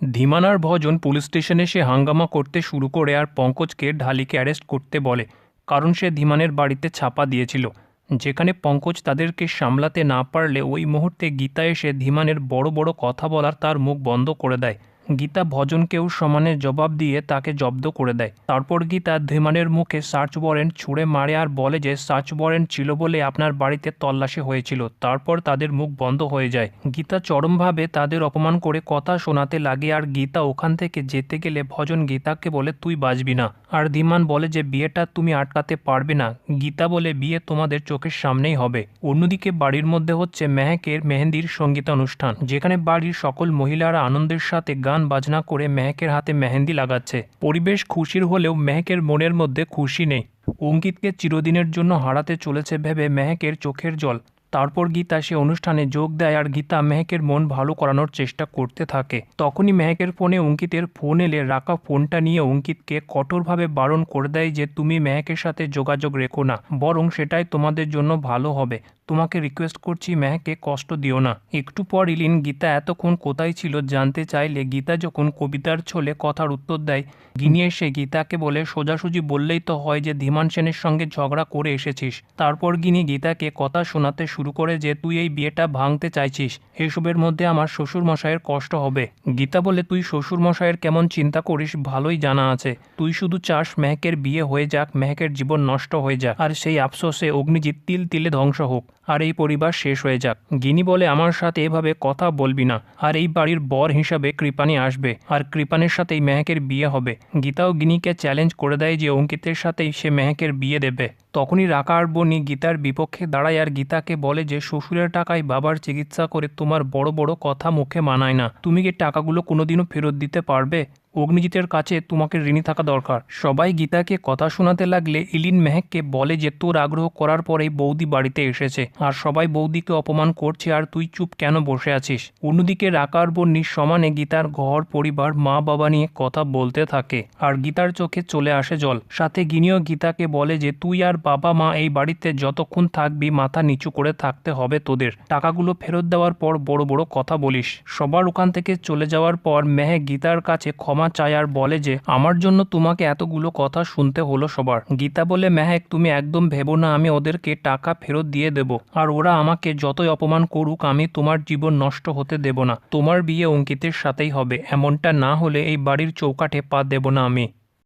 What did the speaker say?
ধীমান আর ভজন police স্টেশনে সে হাঙ্গামা করতে শুরু করে আর পঙ্কজকে ঢালিকে অ্যারেস্ট করতে বলে, কারণ সে ধীমানের বাড়িতে ছাপা দিয়েছিল। যেখানে পঙ্কজ তাদেরকে সামলাতে না পারলে ওই মুহূর্তে গীতা এসে ধীমানের বড় বড় কথা বলার তার মুখ বন্ধ করে দেয়। গীতা ভজনকেও সমানে জবাব দিয়ে তাকে জব্দ করে দেয়। তারপর গীতা ধীমানের মুখে সার্চ ওয়ারেন্ট ছুঁড়ে মারে আর বলে যে, সার্চ ওয়ারেন্ট ছিল বলে আপনার বাড়িতে তল্লাশি হয়েছিল। তারপর তাদের মুখ বন্ধ হয়ে যায়। গীতা চরমভাবে তাদের অপমান করে কথা শোনাতে লাগে আর গীতা ওখান থেকে যেতে গেলে ভজন গীতাকে বলে, তুই বাঁচবি না। আর ধীমান বলে যে, বিয়েটা তুমি আটকাতে পারবে না। গীতা বলে, বিয়ে তোমাদের চোখের সামনেই হবে। অন্যদিকে বাড়ির মধ্যে হচ্ছে মেহেকের মেহেন্দির সংগীত অনুষ্ঠান যেখানে বাড়ির সকল মহিলারা আনন্দের সাথে গান বাজনা করে মেহেকের হাতে মেহেন্দি লাগাচ্ছে। পরিবেশ খুশির হলেও মেহেকের মনের মধ্যে খুশি নেই। অঙ্কিতকে চিরদিনের জন্য হারাতে চলেছে ভেবে মেহেকের চোখের জল। তারপর গীতা সে অনুষ্ঠানে যোগ দেয় আর গীতা মেহেকের মন ভালো করানোর চেষ্টা করতে থাকে। তখনই মেহেকের ফোনে অঙ্কিতের ফোন এলে রাখা ফোনটা নিয়ে অঙ্কিতকে কঠোরভাবে বারণ করে দেয় যে, তুমি মেহেকের সাথে যোগাযোগ রেখো না, বরং সেটাই তোমাদের জন্য ভালো হবে। তোমাকে রিকোয়েস্ট করছি, মেহেকে কষ্ট দিও না। একটু পর ইলিন, গীতা এতক্ষণ কোথায় ছিল জানতে চাইলে গীতা যখন কবিতার ছলে কথার উত্তর দেয়, গিনি এসে গীতাকে বলে, সোজাসুজি বললেই তো হয় যে ধীমান সেনের সঙ্গে ঝগড়া করে এসেছিস। তারপর গিনি গীতাকে কথা শোনাতে শুরু করে যে, তুই এই বিয়েটা ভাঙতে চাইছিস, এসবের মধ্যে আমার শ্বশুর মশাইয়ের কষ্ট হবে। গীতা বলে, তুই শ্বশুর মশাইয়ের কেমন চিন্তা করিস ভালোই জানা আছে। তুই শুধু চাস মেহকের বিয়ে হয়ে যাক, মেহকের জীবন নষ্ট হয়ে যাক, আর সেই আফসোসে অগ্নিজিৎ তিল তিলে ধ্বংস হোক। আর এই পরিবার শেষ হয়ে যাক। গিনি বলে, আমার সাথে এভাবে কথা বলবি না। আর এই বাড়ির বর হিসাবে কৃপানি আসবে। আর কৃপানের সাথেই মেহেকের বিয়ে হবে। গীতাও গিনিকে চ্যালেঞ্জ করে দেয় যে অঙ্কিতের সাথেই সে মেহেকের বিয়ে দেবে। তখনই রাকা আর বনি গীতার বিপক্ষে দাঁড়ায় আর গীতাকে বলে যে, শ্বশুরের টাকায় বাবার চিকিৎসা করে তোমার বড় বড় কথা মুখে মানায় না। তুমি কি টাকাগুলো কোনোদিনও ফেরত দিতে পারবে? অগ্নিজিতের কাছে তোমাকে ঋণী থাকা দরকার। সবাই গীতাকে কথা শোনাতে লাগলে ইলিন মেহেককে বলে যে, তোর আগ্রহ করার পরেই বৌদি বাড়িতে এসেছে। আর সবাই বৌদিকে অপমান করছে, আর তুই চুপ কেন বসে আছিস? অন্যদিকে রাকার বন্যির সমানে গীতার ঘর, পরিবার, মা বাবা নিয়ে কথা বলতে থাকে। আর গীতার চোখে চলে আসে জল। সাথে গিনিও গীতাকে বলে যে, তুই আর বাবা মা এই বাড়িতে যতক্ষণ থাকবি, মাথা নিচু করে থাকতে হবে তোদের। টাকাগুলো ফেরত দেওয়ার পর বড় বড় কথা বলিস। সবার ওখান থেকে চলে যাওয়ার পর মেহে গীতার কাছে ক্ষমা চায় আর বলে যে, আমার জন্য তোমাকে এতগুলো কথা শুনতে হলো সবার। গীতা বলে, মেহেক, তুমি একদম ভেবো না, আমি ওদেরকে টাকা ফেরত দিয়ে দেব। আর ওরা আমাকে যতই অপমান করুক, আমি তোমার জীবন নষ্ট হতে দেব না। তোমার বিয়ে অঙ্কিতের সাথেই হবে। এমনটা না হলে এই বাড়ির চৌকাঠে পা দেব না আমি।